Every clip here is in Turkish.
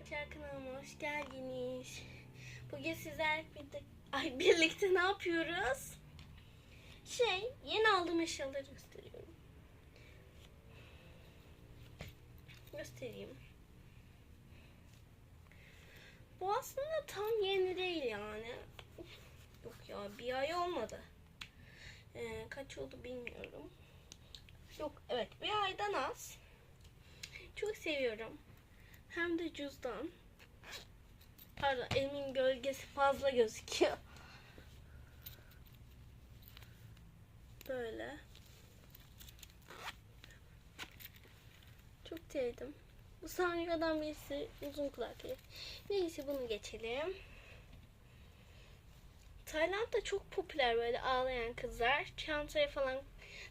Arkadaşlar kanalıma hoş geldiniz. Bugün sizler birlikte, ay, birlikte ne yapıyoruz? Şey, yeni aldığım eşyaları gösteriyorum. Göstereyim. Bu aslında tam yeni değil yani. Yok ya bir ay olmadı. Ee, kaç oldu bilmiyorum. Yok evet bir aydan az. Çok seviyorum. Hem de cüzdan. Pardon elimin gölgesi fazla gözüküyor. Böyle. Çok sevdim. Bu Sanyo'dan birisi uzun kulaklı. Neyse bunu geçelim. Tayland'da çok popüler böyle ağlayan kızlar. Çantaya falan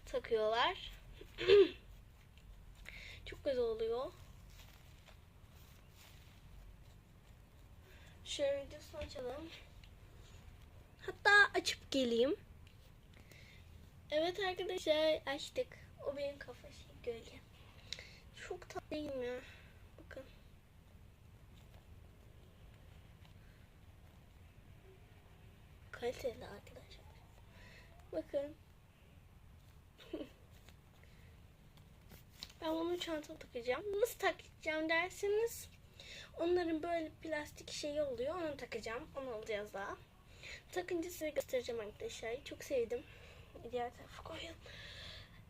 takıyorlar. çok güzel oluyor. Şöyle videosunu açalım. Hatta açıp geleyim. Evet arkadaşlar açtık. O benim kafa şey gölge. Çok tatlı değil mi ya? Bakın. Kaliteli arkadaşlar. Bakın. ben bunu çantama takacağım. Nasıl takacağım derseniz onların böyle plastik şeyi oluyor. Onu takacağım. Onu alacağız daha. Takınca size göstereceğim arkadaşlar. Çok sevdim. Diğer tarafa koyalım.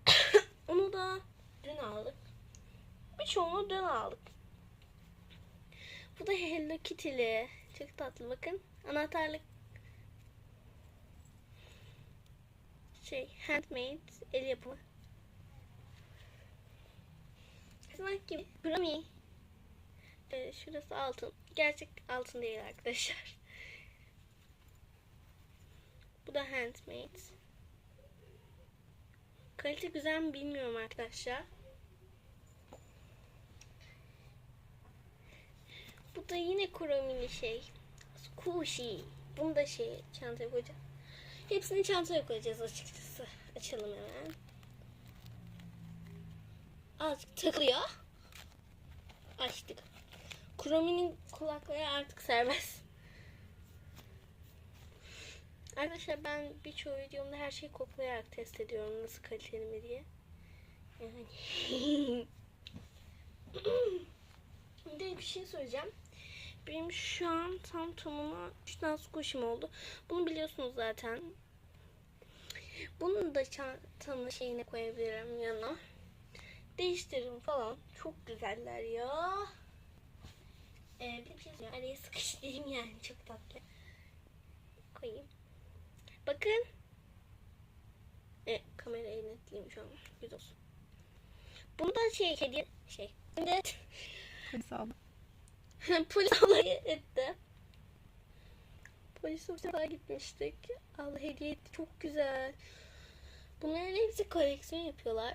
Onu da dün aldık. Birçoğunu dün aldık. Bu da Hello Kitty'li. Çok tatlı bakın. Anahtarlık şey handmade el yapımı. Kızmak gibi. Ee, şurası altın. Gerçek altın değil arkadaşlar. Bu da handmade. Kalite güzel mi bilmiyorum arkadaşlar. Bu da yine kuromili şey. Squishy. Bunu da şey çantaya koyacağım. Hepsini çantaya koyacağız açıkçası. Açalım hemen. Azıcık takılıyor. Açtık. Kuromi'nin kulakları artık serbest. Arkadaşlar ben birçoğu videomda her şeyi koklayarak test ediyorum nasıl kaliteli mi diye. Yani. Bir de bir şey söyleyeceğim. Benim şu an tam tamına 3 tane squish'im oldu. Bunu biliyorsunuz zaten. Bunu da çantanın şeyine koyabilirim yana. Değiştiririm falan. Çok güzeller ya. Ee, bir şey söyleyeyim. Araya sıkıştırayım yani. Çok tatlı. Koyayım. Bakın. E, kamerayı netleyeyim şu an. Güzel olsun. Bunu da şey hediye şey. Şimdi Hesabı. polis olayı etti. Polis uçağa gitmiştik. Allah hediye etti. Çok güzel. Bunların hepsi koleksiyon yapıyorlar.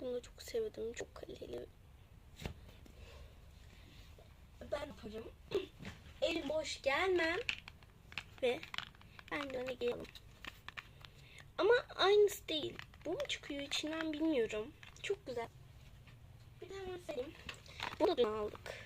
Bunu da çok sevdim. Çok kaliteli. Ben yaparım. El boş gelmem. Ve ben de öne geliyorum. Ama aynısı değil. Bu mu çıkıyor içinden bilmiyorum. Çok güzel. Bir de söyleyeyim. Bunu da aldık.